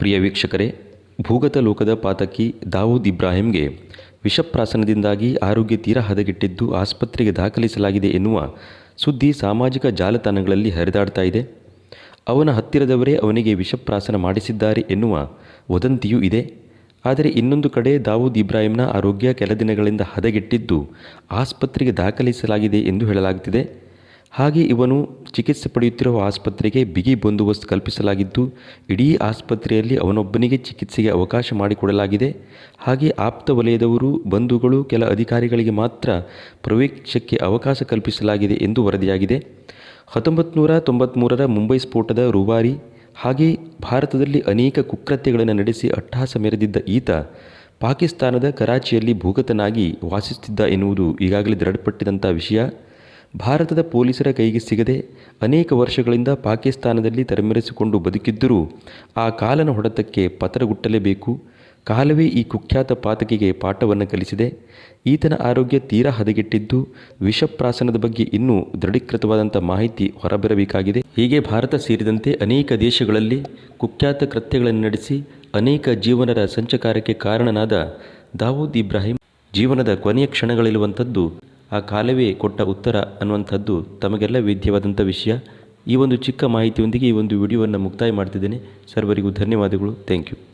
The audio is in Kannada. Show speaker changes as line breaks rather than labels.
ಪ್ರಿಯ ವೀಕ್ಷಕರೇ, ಭೂಗತ ಲೋಕದ ಪಾತಕಿ ದಾವೂದ್ ಇಬ್ರಾಹಿಂಗೆ ವಿಷಪ್ರಾಸನದಿಂದಾಗಿ ಆರೋಗ್ಯ ತೀರಾ ಹದಗೆಟ್ಟಿದ್ದು ಆಸ್ಪತ್ರೆಗೆ ದಾಖಲಿಸಲಾಗಿದೆ ಎನ್ನುವ ಸುದ್ದಿ ಸಾಮಾಜಿಕ ಜಾಲತಾಣಗಳಲ್ಲಿ ಹರಿದಾಡ್ತಾ ಇದೆ. ಅವನ ಹತ್ತಿರದವರೇ ಅವನಿಗೆ ವಿಷಪ್ರಾಸನ ಮಾಡಿಸಿದ್ದಾರೆ ಎನ್ನುವ ವದಂತಿಯೂ ಇದೆ. ಆದರೆ ಇನ್ನೊಂದು ಕಡೆ ದಾವೂದ್ ಇಬ್ರಾಹಿಂನ ಆರೋಗ್ಯ ಕೆಲ ದಿನಗಳಿಂದ ಹದಗೆಟ್ಟಿದ್ದು ಆಸ್ಪತ್ರೆಗೆ ದಾಖಲಿಸಲಾಗಿದೆ ಎಂದು ಹೇಳಲಾಗುತ್ತಿದೆ ಹಾಗೆ ಇವನು ಚಿಕಿತ್ಸೆ ಪಡೆಯುತ್ತಿರುವ ಆಸ್ಪತ್ರೆಗೆ ಬಿಗಿ ಬಂದೋಬಸ್ತ್ ಕಲ್ಪಿಸಲಾಗಿದ್ದು, ಇಡೀ ಆಸ್ಪತ್ರೆಯಲ್ಲಿ ಅವನೊಬ್ಬನಿಗೆ ಚಿಕಿತ್ಸೆಗೆ ಅವಕಾಶ ಮಾಡಿಕೊಡಲಾಗಿದೆ. ಹಾಗೆ ಆಪ್ತ ವಲಯದವರು, ಬಂಧುಗಳು, ಕೆಲ ಅಧಿಕಾರಿಗಳಿಗೆ ಮಾತ್ರ ಪ್ರವೇಶಕ್ಕೆ ಅವಕಾಶ ಕಲ್ಪಿಸಲಾಗಿದೆ ಎಂದು ವರದಿಯಾಗಿದೆ. ಹತ್ತೊಂಬತ್ತು ನೂರ ತೊಂಬತ್ತ್ಮೂರರ ಮುಂಬೈ ಸ್ಫೋಟದ ರೂವಾರಿ, ಹಾಗೆ ಭಾರತದಲ್ಲಿ ಅನೇಕ ಕುಕೃತ್ಯಗಳನ್ನು ನಡೆಸಿ ಅಟ್ಟಹಾಸ ಮೆರೆದಿದ್ದ ಈತ, ಪಾಕಿಸ್ತಾನದ ಕರಾಚಿಯಲ್ಲಿ ಭೂಗತನಾಗಿ ವಾಸಿಸುತ್ತಿದ್ದ ಎನ್ನುವುದು ಈಗಾಗಲೇ ದೃಢಪಟ್ಟಿದಂಥ ವಿಷಯ. ಭಾರತದ ಪೊಲೀಸರ ಕೈಗೆ ಸಿಗದೆ ಅನೇಕ ವರ್ಷಗಳಿಂದ ಪಾಕಿಸ್ತಾನದಲ್ಲಿ ತಲೆಮರೆಸಿಕೊಂಡು ಬದುಕಿದ್ದರೂ ಆ ಕಾಲನ ಹೊಡೆತಕ್ಕೆ ಪತರಗುಟ್ಟಲೇಬೇಕು ಕಾಲವೇ ಈ ಕುಖ್ಯಾತ ಪಾತಕಿಗೆ ಪಾಠವನ್ನು ಕಲಿಸಿದೆ. ಈತನ ಆರೋಗ್ಯ ತೀರಾ ಹದಗೆಟ್ಟಿದ್ದು ವಿಷಪ್ರಾಸನದ ಬಗ್ಗೆ ಇನ್ನೂ ದೃಢೀಕೃತವಾದಂಥ ಮಾಹಿತಿ ಹೊರಬರಬೇಕಾಗಿದೆ. ಹೀಗೆ ಭಾರತ ಸೇರಿದಂತೆ ಅನೇಕ ದೇಶಗಳಲ್ಲಿ ಕುಖ್ಯಾತ ಕೃತ್ಯಗಳನ್ನು ನಡೆಸಿ ಅನೇಕ ಜೀವನರ ಸಂಚಕಾರಕ್ಕೆ ಕಾರಣನಾದ ದಾವೂದ್ ಇಬ್ರಾಹಿಂ ಜೀವನದ ಕೊನೆಯ ಕ್ಷಣಗಳಿರುವಂಥದ್ದು ಆ ಕಾಲವೇ ಕೊಟ್ಟ ಉತ್ತರ ಅನ್ನುವಂಥದ್ದು ತಮಗೆಲ್ಲ ವೇದ್ಯವಾದಂಥ ವಿಷಯ. ಈ ಒಂದು ಚಿಕ್ಕ ಮಾಹಿತಿಯೊಂದಿಗೆ ಈ ಒಂದು ವಿಡಿಯೋವನ್ನು ಮುಕ್ತಾಯ ಮಾಡ್ತಿದ್ದೇನೆ. ಸರ್ವರಿಗೂ ಧನ್ಯವಾದಗಳು. Thank you